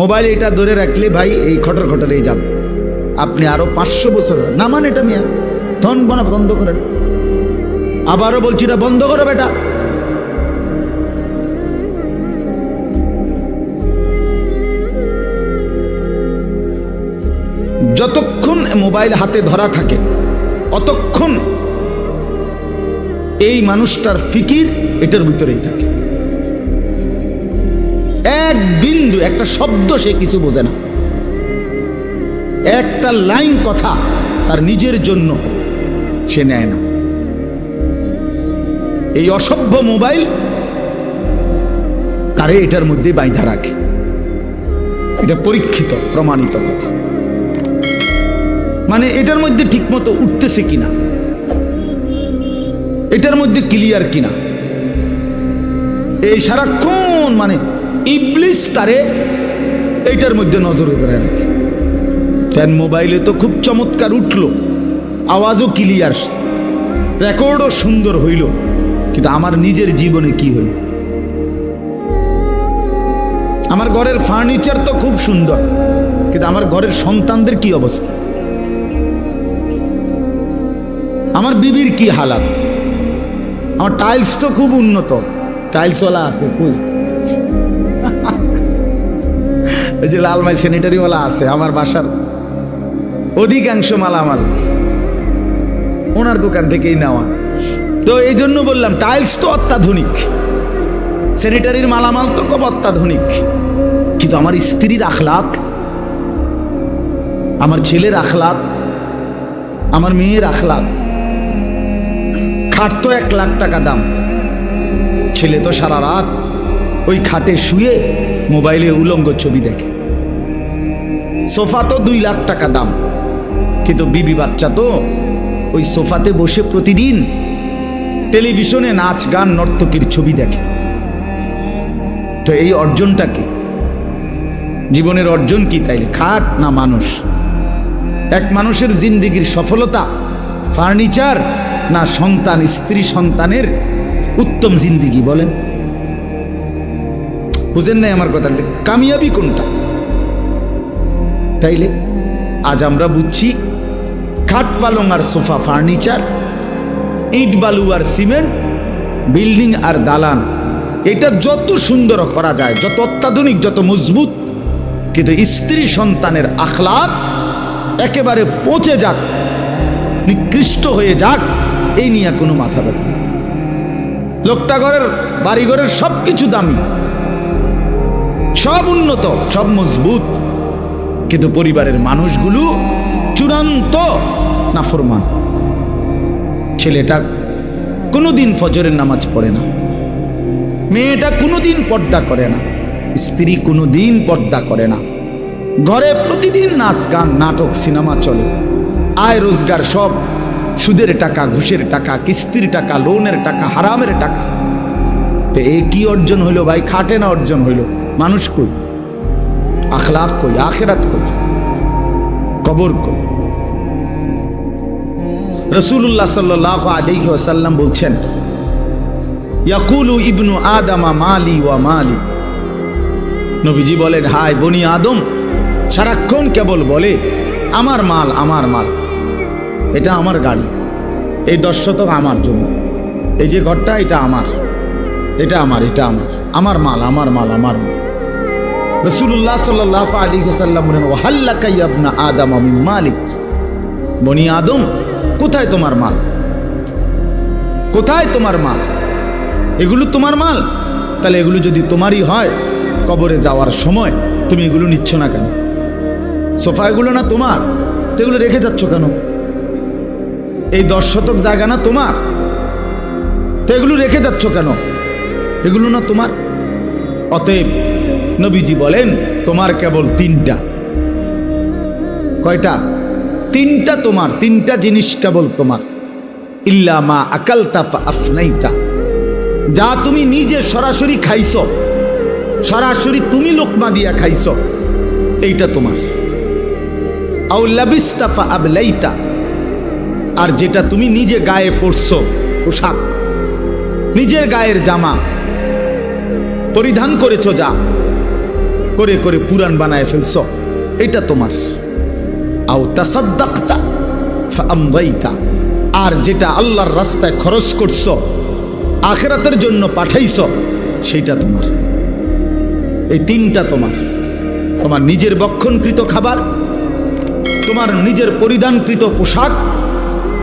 Mobile এটা ধরে রাখলে ভাই এই খটর খটরেই যাবে আপনি আরও পাঁচশো বছর না মান এটা মিয়া? ধন বনা বন্ধ করেন আবারও বলছি এটা বন্ধ করো বেটা। যতক্ষণ মোবাইল হাতে ধরা থাকে, অতক্ষণ এই মানুষটার ফিকির এটার ভিতরেই থাকে। এক বিন্দু, একটা শব্দ সে কিছু বোঝে না। একটা লাইন কথা তার নিজের জন্য সে নেয় না। এই অসভ্য মোবাইল তারে এটার মধ্যে বাইধা রাখে? এটা পরীক্ষিত, প্রমাণিত কথা। মানে এটার মধ্যে ঠিকমতো উঠতেছে কিনা? এটার মধ্যে ক্লিয়ার কিনা? এই সারাক্ষণ মানে ইবলিস তারে এইটার মধ্যে নজর করে রাখে। কেন মোবাইলে তো খুব চমৎকার উঠল, আওয়াজও ক্লিয়ার রেকর্ডও সুন্দর হইল, কিন্তু আমার নিজের জীবনে কি হইল আমার ঘরের ফার্নিচার তো খুব সুন্দর, কিন্তু আমার ঘরের সন্তানদের কি অবস্থা? আমার বিবির কি হালাত? আমার টাইলস তো খুব উন্নত টাইলসওয়ালা আছে খুব ওই যে লালমাই স্যানিটারিওয়ালা আছে, আমার বাসার অধিকাংশ মালামাল ওনার দোকান থেকেই নেওয়া। তো এই জন্য বললাম টাইলস তো অত্যাধুনিক স্যানিটারির মালামাল তো খুব অত্যাধুনিক। কিন্তু আমার স্ত্রীর আখলাক আমার ছেলের আখলাক আমার মেয়ের আখলাক খাট তো এক লাখ টাকা দাম। ছেলে তো সারা রাত ওই খাটে শুয়ে মোবাইলে উলঙ্গ ছবি দেখে। সোফা তো দুই লাখ টাকা দাম। কিন্তু বিবি বাচ্চা তো ওই সোফাতে বসে প্রতিদিন টেলিভিশনে নাচ, গান, নর্তকীর ছবি দেখে। তো এই অর্জনটা কি? জীবনের অর্জন কি তাইলে? খাট না মানুষ? এক মানুষের জিন্দিগির সফলতা, ফার্নিচার না সন্তান, স্ত্রী সন্তানের উত্তম জিন্দিগি বলেন? বুঝেন নাই আমার কথাটা? কামিয়াবি কোনটা? তাইলে, আজ আমরা বুঝছি খাট পালং আর সোফা ফার্নিচার, ইট বালু আর সিমেন্ট, বিল্ডিং আর দালান, এটা যত সুন্দর করা যায়, যত অত্যাধুনিক, যত মজবুত, কিন্তু স্ত্রী সন্তানের আখলাক একেবারে পচে যাক, নিকৃষ্ট হয়ে যাক, এই নিয়ে কোনো মাথা ব্যথা। লোকটা ঘরের, বাড়িঘরের সব কিছু দামি। সব উন্নত, সব মজবুত। কিন্তু পরিবারের মানুষগুলো চূড়ান্ত নাফরমান। ছেলেটা কোনোদিন ফজরের নামাজ পড়ে না। মেয়েটা কোনোদিন পর্দা করে না। স্ত্রী কোনোদিন পর্দা করে না। ঘরে প্রতিদিন নাচ গান, নাটক, সিনেমা চলে। আয় রোজগার সব। সুদের টাকা, ঘুষের টাকা, কিস্তির টাকা, লোনের টাকা, হারামের টাকা। তো এ কি অর্জন হইল ভাই? খাটে না অর্জন হইল? মানুষ কই? আখলাক কই? আখেরাত কই? কবর কই? রসুল্লাহ সাল্লাহ আলাইহি ওয়াসাল্লাম বলছেন, ইয়াকুলু ইবনু আদামা মালি ওয়া মালি। নবীজি বলেন হাই বনি আদম, সারাক্ষণ কেবল বলে, আমার মাল আমার মাল। এটা আমার গাড়ি। এই দশ শতক আমার জন্য এই যে ঘরটা, এটা আমার। এটা আমার এটা আমার। আমার মাল আমার মাল আমার মাল। রসুল্লাহ সাল্লাহ আলী সাল্লাম বলেন ওহাল্লাকা ইয়াবনা আদম আমি মালিক। বনি আদম, কোথায় তোমার মাল? কোথায় তোমার মাল? এগুলো তোমার মাল? তাহলে এগুলো যদি তোমারই হয়, কবরে যাওয়ার সময় তুমি এগুলো নিচ্ছ না কেন? সোফা এগুলো না তোমার? তো রেখে যাচ্ছ কেন? এই দশ শতক জায়গা না তোমার? তো এগুলো রেখে যাচ্ছ কেন? এগুলো না তোমার? অতএব নবীজি বলেন, তোমার কেবল তিনটা। কয়টা? তিনটা তোমার, তিনটা জিনিস কেবল তোমার। ইল্লা মা আকালতা আফনাইতা। যা তুমি নিজে সরাসরি খাইছ, সরাসরি তুমি লোকমা দিয়া খাইছ, এইটা তোমার। আউ লাবিস্তাফা আবলাইতা। আর যেটা তুমি নিজে গায়ে পড়ছো পোশাক, নিজের গায়ের জামা পরিধান করেছ যা। করে করে পুরাণ বানায় ফেলছ। এটা তোমার। আও তাসাদ্দাক্তা আর যেটা আল্লাহর রাস্তায় খরচ করছ, আখেরাতের জন্য পাঠাইছ, সেটা তোমার। এই তিনটা তোমার। তোমার নিজের বক্ষণকৃত খাবার, তোমার নিজের পরিধানকৃত পোশাক,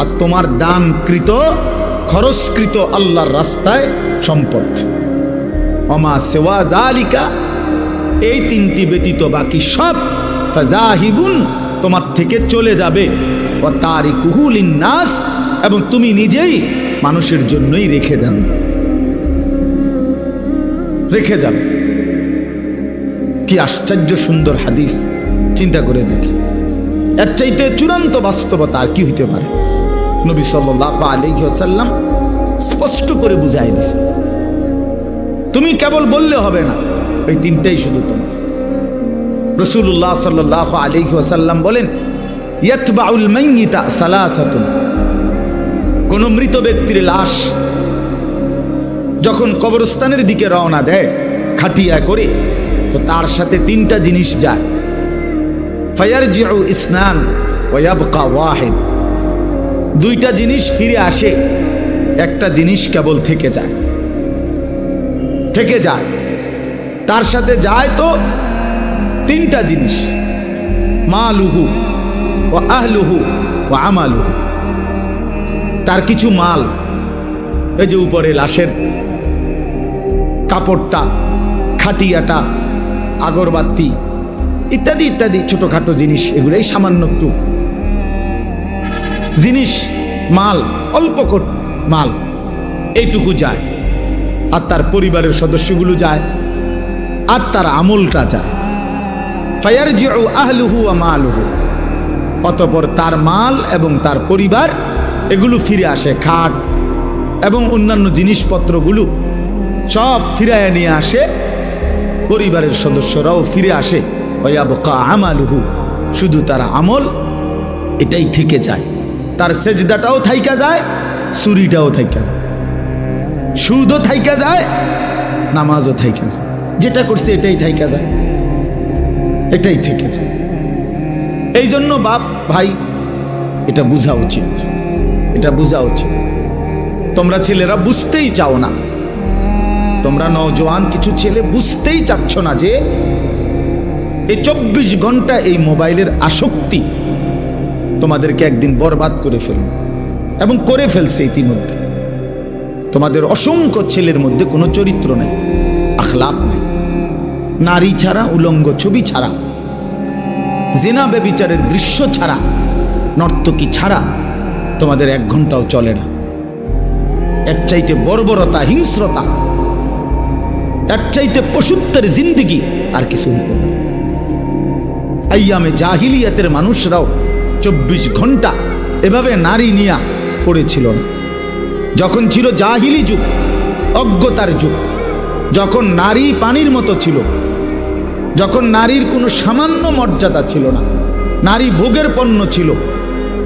আর তোমার দানকৃত, খরচকৃত আল্লাহর রাস্তায় সম্পদ। অমা সেওয়া জালিকা এই তিনটি ব্যতীত বাকি সব ফাজাহিবুন, তোমার থেকে চলে যাবে। ও তারি কুহুলিন নাস এবং তুমি নিজেই মানুষের জন্যই রেখে যাবে। রেখে যাবে। কি আশ্চর্য সুন্দর হাদিস, চিন্তা করে দেখি। এর চাইতে চূড়ান্ত বাস্তবতা আর কি হইতে পারে? নবী সাল্লাহ আলিহাসাল্লাম স্পষ্ট করে বুঝাই দিছে। তুমি কেবল বললে হবে না। এই তিনটাই শুধু তোমার। রসুল্লাহ সাল্লাহ আলিহাসাল্লাম বলেন, ইয়াতবাউল মাইয়িতা সালাসাতুন। কোন মৃত ব্যক্তির লাশ যখন কবরস্থানের দিকে রওনা দেয়, খাটিয়া করে, তো তার সাথে তিনটা জিনিস যায়। ফায়ার জিউ ইসনান ওয়াবকা ওয়াহেদ। দুইটা জিনিস ফিরে আসে, একটা জিনিস কেবল থেকে যায়। থেকে যায়। তার সাথে যায় তো তিনটা জিনিস। মা লুহু ও আহলুহু ও আমালুহু। তার কিছু মাল, এই যে উপরে লাশের কাপড়টা, খাটিয়াটা, আগরবাতি, ইত্যাদি ইত্যাদি, ছোটোখাটো জিনিস, এগুলোই সামান্য একটু। জিনিস, মাল, অল্প মাল, এইটুকু যায়। আর তার পরিবারের সদস্যগুলো যায়, আর তার আমলটা যায়। ফায়ার জিউ আহলুহু আমালুহু অতপর তার মাল এবং তার পরিবার এগুলো ফিরে আসে খাট এবং অন্যান্য জিনিসপত্রগুলো সব ফিরায় নিয়ে আসে। পরিবারের সদস্যরাও ফিরে আসে। ওয়াবকা আমালুহু। শুধু তার আমল এটাই থেকে যায়। তার সেজদাটাও থাইকা যায় সুরিটাও থাইকা যায়। সুদও থাইকা যায়, নামাজও থাইকা যায়। যেটা করছে এটাই থাইকা যায়। এটাই থেকে যায়। এই জন্য বাপ, ভাই, এটা বোঝা উচিত। এটা বোঝা উচিত। তোমরা ছেলেরা বুঝতেই চাও না। তোমরা নজওয়ান কিছু ছেলে বুঝতেই চাচ্ছ না যে এই চব্বিশ ঘণ্টা এই মোবাইলের আসক্তি তোমাদেরকে একদিন বরবাদ করে ফেলবে এবং করে ফেলছে ইতিমধ্যে। তোমাদের অসংখ্য ছেলের মধ্যে কোনো চরিত্র নেই আখলাপ নেই। নারী ছাড়া, উলঙ্গ ছবি ছাড়া, জেনা বেবিচারের দৃশ্য ছাড়া, নর্তকী ছাড়া তোমাদের এক ঘন্টাও চলে না। এক চাইতে বর্বরতা, হিংস্রতা, এক চাইতে পশুত্বের জিন্দিগি আর কিছু হইতে পারে আইয়ামে জাহিলিয়াতের মানুষরাও চব্বিশ ঘণ্টা এভাবে নারী নিয়া পড়েছিল না। যখন ছিল জাহিলি যুগ, অজ্ঞতার যুগ, যখন নারী পানির মতো ছিল, যখন নারীর কোনো সামান্য মর্যাদা ছিল না, নারী ভোগের পণ্য ছিল,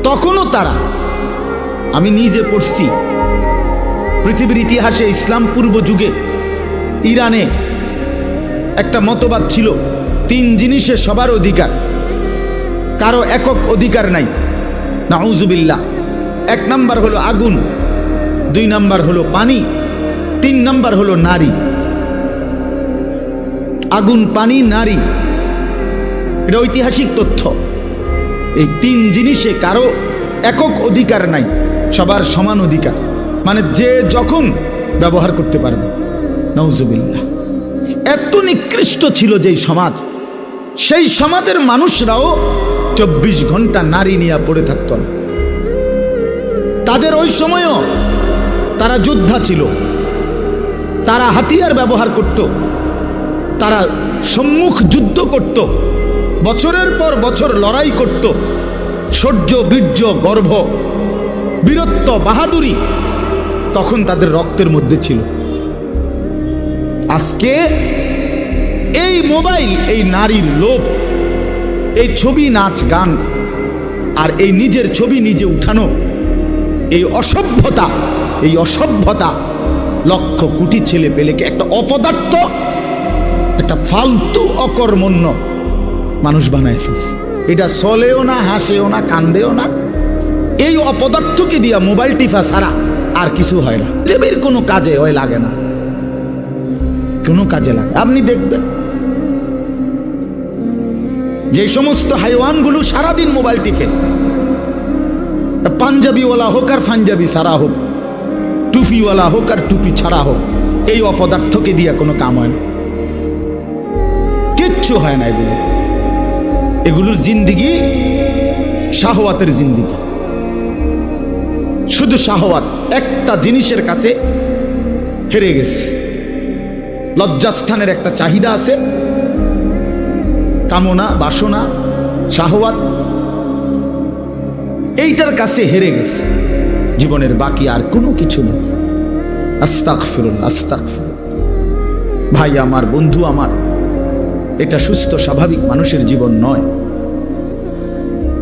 তখনও তারা, আমি নিজে পড়ছি, পৃথিবীর ইতিহাসে ইসলাম পূর্ব যুগে, ইরানে একটা মতবাদ ছিল, তিন জিনিসে সবার অধিকার, কারও একক অধিকার নাই, নাউজুবিল্লাহ, এক নাম্বার হলো আগুন। দুই নাম্বার হলো পানি, তিন নাম্বার হলো নারী। আগুন, পানি, নারী, এটা ঐতিহাসিক তথ্য। এই তিন জিনিসে কারও একক অধিকার নাই, সবার সমান অধিকার। মানে যে যখন ব্যবহার করতে পারবে। নওজুবিল্লাহ এত নিকৃষ্ট ছিল যেই সমাজ, সেই সমাজের মানুষরাও চব্বিশ ঘণ্টা নারী নিয়ে পড়ে থাকত না। তাদের ওই সময়ও তারা যোদ্ধা ছিল। তারা হাতিয়ার ব্যবহার করত। তারা সম্মুখ যুদ্ধ করত। বছরের পর বছর লড়াই করত। শৌর্য বীর্য, গর্ভ, বীরত্ব, বাহাদুরি তখন তাদের রক্তের মধ্যে ছিল। আজকে এই মোবাইল, এই নারীর লোভ, এই ছবি নাচ, গান আর এই নিজের ছবি নিজে উঠানো, এই অসভ্যতা এই অসভ্যতা লক্ষ কোটি ছেলে পেলেকে একটা অপদার্থ, একটা ফালতু অকর্মণ্য মানুষ বানায় ফেলছে। এটা চলেও না, হাসেও না, কান্দেও না। এই অপদার্থকে দিয়া মোবাইল টিফা ছাড়া আর কিছু হয় না। দেবের কোনো কাজে ওই লাগে না। কোনো কাজে লাগে আপনি দেখবেন, যে সমস্ত হাইওয়ানগুলো সারাদিন মোবাইল টিপে। পাঞ্জাবিওয়ালা হোক আর পাঞ্জাবি সারা হোক টুপিওয়ালা হোক আর টুপি ছাড়া হোক, এই অপদার্থকে দিয়া কোনো কাম হয় না। কিচ্ছু হয় না এগুলো। এগুলোর জিন্দিগি শাহওয়াতের জিন্দিগি। শুধু শাহওয়াত একটা জিনিসের কাছে হেরে গেছে। লজ্জাস্থানের একটা চাহিদা আছে। কামনা, বাসনা, শাহওয়াত, এইটার কাছে হেরে গেছে। জীবনের বাকি আর কোনো কিছু নেই। আস্তাক ফিরুল আস্তাক ভাই, আমার বন্ধু আমার, এটা সুস্থ, স্বাভাবিক মানুষের জীবন নয়।